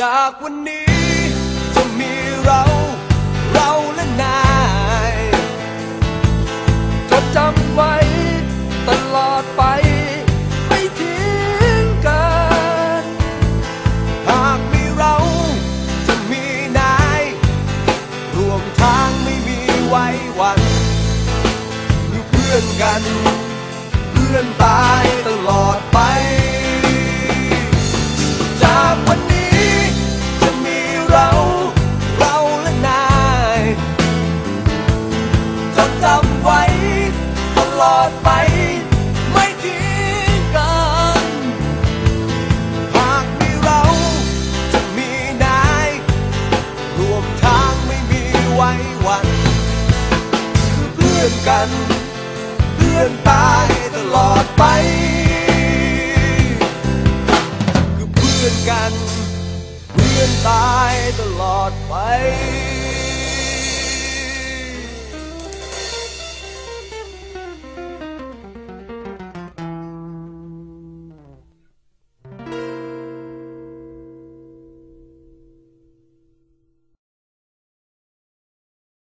จากวันนี้จะมีเรา เราและนายจดจำไว้ตลอดไป ไม่ทิ้งกัน หากมีเราจะมีนายรวมทางไม่มีไว้วันคือเพื่อนกัน เพื่อนตายตลอดไป จำไว้ ตลอดไปไม่ทิ้งกัน หากมีเราจะมีนายรวมทางไม่มีไว้วัน คือเพื่อนกัน เพื่อนตายตลอดไป คือเพื่อนกัน เพื่อนตายตลอดไป